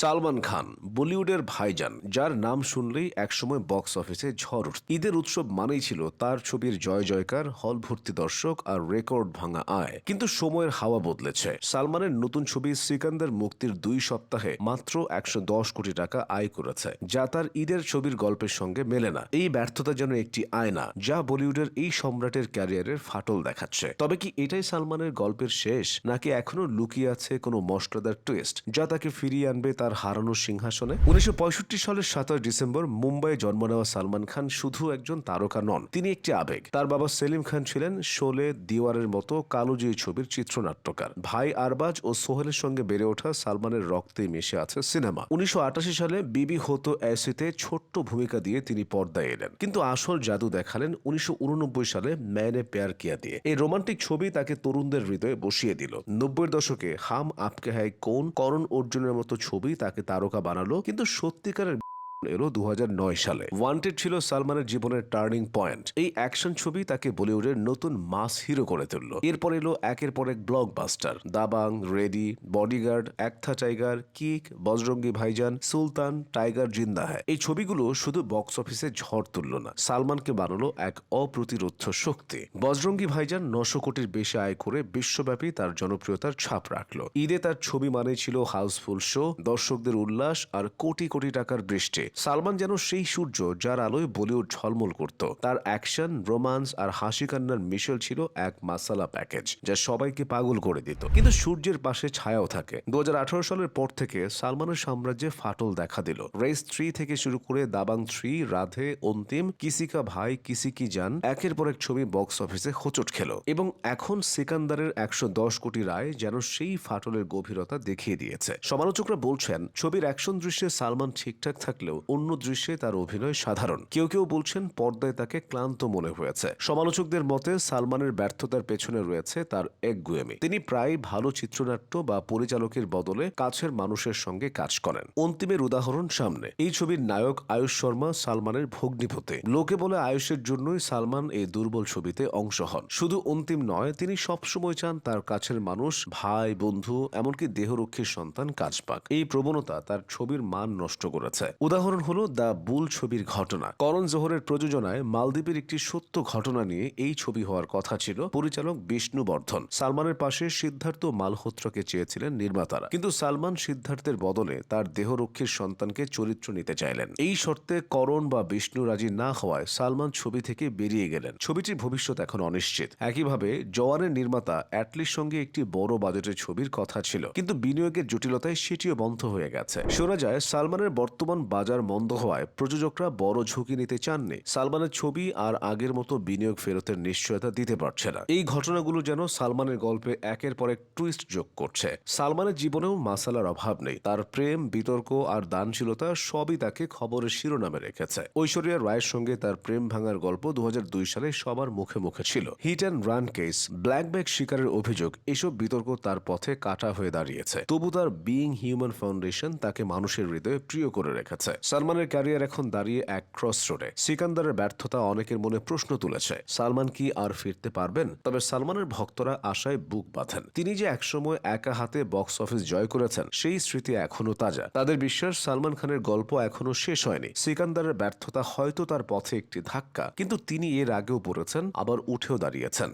সালমান খান, বলিউডের ভাইজান, যার নাম শুনলেই একসময় বক্স অফিসে ঝড় উঠত ঈদের উৎসব মানেই ছিল তার ছবির জয় জয়কার হল ভর্তি দর্শক আর রেকর্ড ভাঙা আয়। কিন্তু সময়ের হাওয়া বদলেছে। সালমানের নতুন ছবি সিকান্দার মুক্তির দুই সপ্তাহে মাত্র একশো দশ কোটি টাকা আয় করেছে, যা তার ঈদের ছবির গল্পের সঙ্গে মেলে না। এই ব্যর্থতা যেন একটি আয়না, যা বলিউডের এই সম্রাটের ক্যারিয়ারের ফাটল দেখাচ্ছে। তবে কি এটাই সালমানের গল্পের শেষ, নাকি এখনও লুকিয়ে আছে কোনো মশলাদার টুইস্ট যা তাকে ফিরিয়ে আনবে তার হারানো সিংহাসনে। উনিশশো পঁয়ষট্টি সালের সাতাশ ডিসেম্বর মুম্বাইয়ে জন্ম নেওয়া সালমান খান শুধু একজন তারকা নন, তিনি একটি আবেগ। তার বাবা সেলিম খান ছিলেন শোলে দিওয়ারের মতো কালোজয়ী ছবির চিত্রনাট্যকার। ভাই আরবাজ ও সোহেলের সঙ্গে বেড়ে ওঠা সালমানের রক্তে মিশে আছে সিনেমা। উনিশশো আঠাশি সালে বিবি হতো অ্যাসিতে ছোট্ট ভূমিকা দিয়ে তিনি পর্দায় এলেন। কিন্তু আসল জাদু দেখালেন উনিশশো উননব্বই সালে ম্যানে প্যার কিয়া দিয়ে। এই রোমান্টিক ছবি তাকে তরুণদের হৃদয়ে বসিয়ে দিল। নব্বই দশকে হাম আপকে হাই কোন করণ অর্জুনের মতো ছবি তাকে তারকা বানালো কিন্তু সত্যিকারের এলো দু হাজার নয় সালে। ওয়ান্টেড ছিল সালমানের জীবনের টার্নিং পয়েন্ট এই অ্যাকশন ছবি তাকে বলিউডের নতুন মাস হিরো করে তুলল। এরপর এলো একের পর এক blockbuster Dabangg, Ready Bodyguard Ek Tha Tiger Kick Bajrangi Bhaijaan, Sultan Tiger জিন্দা হ্যায়। এই ছবিগুলো শুধু বক্স অফিসে ঝড় তুলল না, সালমানকে বানালো এক অপ্রতিরোধ শক্তি। বজরঙ্গি ভাইজান নশো কোটির বেশি আয় করে বিশ্বব্যাপী তার জনপ্রিয়তার ছাপ রাখল। ঈদে তার ছবি মানে ছিল হাউসফুল শো দর্শকদের উল্লাস আর কোটি কোটি টাকার বৃষ্টি সালমান যেন সেই সূর্য যার আলোয় বলিউড ঝলমল করত। তার অ্যাকশন, রোমান্স আর হাসি কান্নার মিশেল ছিল এক মাসালা প্যাকেজ যা সবাইকে পাগল করে দিত। কিন্তু সূর্যের পাশে ছায়াও থাকে। দু হাজার আঠারো সালের পর থেকে সালমানের সাম্রাজ্যে ফাটল দেখা দিল। রেস থ্রি থেকে শুরু করে দাবাং থ্রি, রাধে, অন্তিম কিসিকা ভাই, কিসি কি যান একের পর এক ছবি বক্স অফিসে হোঁচট খেল। এবং এখন সিকান্দারের একশো দশ কোটি রায় যেন সেই ফাটলের গভীরতা দেখিয়ে দিয়েছে। সমালোচকরা বলছেন, ছবির অ্যাকশন দৃশ্যে সালমান ঠিকঠাক থাকলেও অন্য দৃশ্যে তার অভিনয় সাধারণ। কেউ কেউ বলছেন পর্দায় তাকে ক্লান্ত মনে হয়েছে। সমালোচকদের মতে সালমানের ব্যর্থতার পেছনে রয়েছে তার একগুয়েমি। তিনি প্রায় ভালো চিত্রনাট্য বা পরিচালকের বদলে কাছের মানুষের সঙ্গে কাজ করেন। অন্তিমের উদাহরণ সামনে। এই ছবির নায়ক আয়ুষ শর্মা সালমানের ভগ্নিপতি। লোকে বলে আয়ুষের জন্যই সালমান এই দুর্বল ছবিতে অংশ হন। শুধু অন্তিম নয়, তিনি সবসময় চান তার কাছের মানুষ, ভাই, বন্ধু, এমনকি দেহরক্ষীর সন্তান কাজ পাক। এই প্রবণতা তার ছবির মান নষ্ট করেছে। উদাহরণ হলো দ্য বুল ছবির ঘটনা। করণ জোহরের প্রযোজনায় মালদ্বীপের একটি সত্য ঘটনা নিয়ে এই ছবি হওয়ার কথা ছিল পরিচালক বিষ্ণু বর্ধন সালমানের পাশে সিদ্ধার্থ মালহোত্রকে চেয়েছিলেন নির্মাতারা। কিন্তু সালমান সিদ্ধার্থের বদলে তার দেহরক্ষীর সন্তানকে চরিত্র নিতে চাইলেন। এই শর্তে করণ বা বিষ্ণু রাজি না হওয়ায় সালমান ছবি থেকে বেরিয়ে গেলেন। ছবিটির ভবিষ্যৎ এখন অনিশ্চিত। একইভাবে জওয়ানের নির্মাতা অ্যাটলির সঙ্গে একটি বড় বাজেটের ছবির কথা ছিল। কিন্তু বিনিয়োগের জটিলতায় সেটিও বন্ধ হয়ে গেছে। শোনা যায়, সালমানের বর্তমান বাজার মন্দ হওয়ায় প্রযোজকরা বড় ঝুঁকি নিতে চাননি। সালমানের ছবি আর আগের মতো বিনিয়োগ ফেরতের নিশ্চয়তা দিতে পারছে না। এই ঘটনাগুলো যেন সালমানের গল্পে একের পর এক টুইস্ট যোগ করছে। সালমানের জীবনেও মাসালার অভাব নেই। তার প্রেম, বিতর্ক আর দানশীলতা সবই তাকে খবরের শিরোনামে রেখেছে। ঐশ্বরিয়া রায়ের সঙ্গে তার প্রেম ভাঙার গল্প দু হাজার দুই সালে সবার মুখে মুখে ছিল। Hit and run case, black buck শিকারের অভিযোগ, এসব বিতর্ক তার পথে কাটা হয়ে দাঁড়িয়েছে। তবু তার বিইং হিউম্যান ফাউন্ডেশন তাকে মানুষের হৃদয়ে প্রিয় করে রেখেছে। সালমানের ক্যারিয়ার এখন দাঁড়িয়ে এক ক্রস রোডে সিকান্দারের ব্যর্থতা অনেকের মনে প্রশ্ন তুলেছে, সালমান কি আর ফিরতে পারবেন? তবে সালমানের ভক্তরা আশায় বুক বাঁধেন। তিনি যে একসময় একা হাতে বক্স অফিস জয় করেছেন, সেই স্মৃতি এখনও তাজা। তাদের বিশ্বাস, সালমান খানের গল্প এখনও শেষ হয়নি। সিকান্দারের ব্যর্থতা হয়তো তার পথে একটি ধাক্কা, কিন্তু তিনি এর আগেও পড়েছেন, আবার উঠেও দাঁড়িয়েছেন।